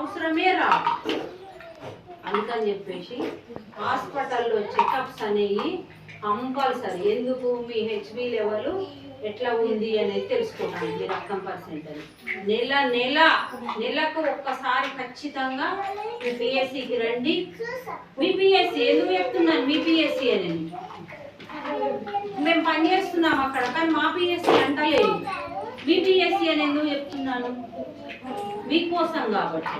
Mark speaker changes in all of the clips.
Speaker 1: అవసరమే రావు అందుకని చెప్పేసి హాస్పిటల్లో చెకప్స్ అనేవి కంపల్సరీ. ఎందుకు? మీ హెచ్బి లెవెల్ ఎట్లా ఉంది అనేది తెలుసుకోవడానికి మీ రక్తం పర్సెంటేజ్ నెల నెల నెలకు ఒక్కసారి ఖచ్చితంగా మీ పిఎస్సికి రండి. మీ పిఎస్సి ఎందుకు చెప్తున్నాను? మీ పిఎస్సి మేము పని చేస్తున్నాం అక్కడ కానీ మా పిఎస్సి బీపీఎస్సీ అని ఎందుకు చెప్తున్నాను? మీకోసం కాబట్టి.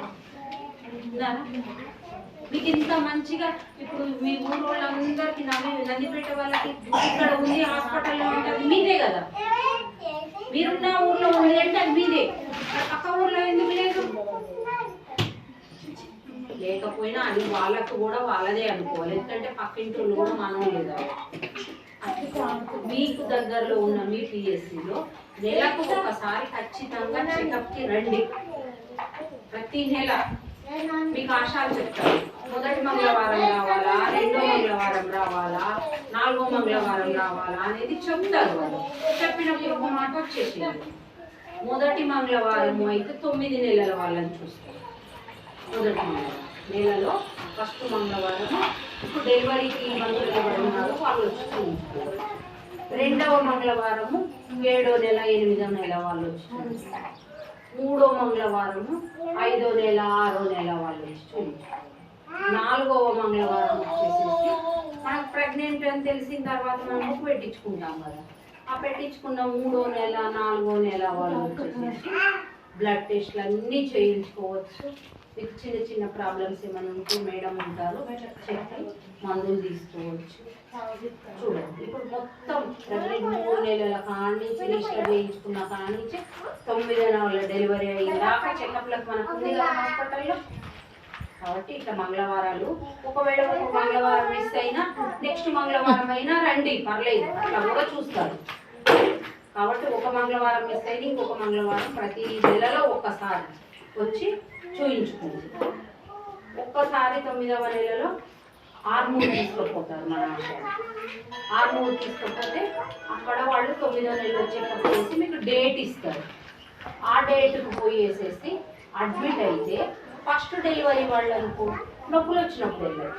Speaker 1: మీకు ఇంత మంచిగా ఇప్పుడు మీ ఊరు వాళ్ళందరికీ నవ్వి నందిపేట వాళ్ళకి ఇక్కడ ఉంది హాస్పిటల్లో ఉంటుంది మీదే కదా. మీరున్న ఊర్లో ఉంది అంటే అది మీదే పక్క ఊర్లో ఎందుకు లేదు? లేకపోయినా అది వాళ్ళకు కూడా వాళ్ళదే అనుకోవాలి. ఎందుకంటే పక్కింటి వాళ్ళు కూడా మనం లేదా మీకు దగ్గరలో ఉన్న మీ పిఎస్సిలో నెలకు ఒకసారి ఖచ్చితంగా చెకప్కి రండి. ప్రతి నెల మీకు ఆశాలు చెప్తాను. మొదటి మంగళవారం రావాలా? రెండో మంగళవారం రావాలా? నాలుగో మంగళవారం రావాలా అనేది చెప్తారు వాళ్ళు. చెప్పినప్పుడు ఒక మాట వచ్చేసింది. మొదటి మంగళవారం అయితే తొమ్మిది నెలల వాళ్ళని చూస్తారు మొదటి మంగళవారం. నెలలో ఫస్ట్ మంగళవారం ఇప్పుడు డెలివరీకి మందులు ఎవరు వాళ్ళు వచ్చి రెండవ మంగళవారము ఏడో నెల ఎనిమిదో నెల వాళ్ళు వచ్చి మూడో మంగళవారము ఐదో నెల ఆరో నెల వాళ్ళు వచ్చి నాలుగవ మంగళవారం వచ్చేసేసి మనకు ప్రెగ్నెంట్ అని తెలిసిన తర్వాత మనం పెట్టించుకుంటాం కదా. ఆ పెట్టించుకున్న మూడో నెల నాలుగో నెల వాళ్ళు వచ్చేసేసి బ్లడ్ టెస్ట్లు అన్నీ చేయించుకోవచ్చు. చిన్న చిన్న ప్రాబ్లమ్స్ ఏమైనా ఉంటే మేడం ఉంటారు చెప్పి మందులు తీసుకోవచ్చు. చూడండి ఇప్పుడు మొత్తం ప్రెగ్నెంట్ మూడు నెలల కాడి నుంచి రిజిస్టర్ చేయించుకున్న కాడి నుంచి తొమ్మిది నెలల డెలివరీ అయ్యేదాకా చెకప్లకు మనకు ఉంది కదా హాస్పిటల్లో. కాబట్టి ఇట్లా మంగళవారాలు ఒకవేళ ఒక మంగళవారం మిస్ అయినా నెక్స్ట్ మంగళవారం అయినా రండి పర్లేదు అట్లా కూడా చూస్తారు. కాబట్టి ఒక మంగళవారం మిస్ అయితే ఇంకొక మంగళవారం ప్రతి నెలలో ఒక్కసారి వచ్చి చూయించుకుంది ఒక్కసారి తొమ్మిదవ నెలలో ఆర్మూర్ తీసుకుపోతారు మన ఆరు ఆర్మూర్ తీసుకుపోతే అక్కడ వాళ్ళు తొమ్మిదవ నెలలో చెకప్ చేసి మీకు డేట్ ఇస్తారు. ఆ డేట్కి పోయేసేసి అడ్మిట్ అయితే ఫస్ట్ డెలివరీ వాళ్ళు అనుకో నొప్పులు వచ్చినప్పుడు వెళ్ళచ్చు.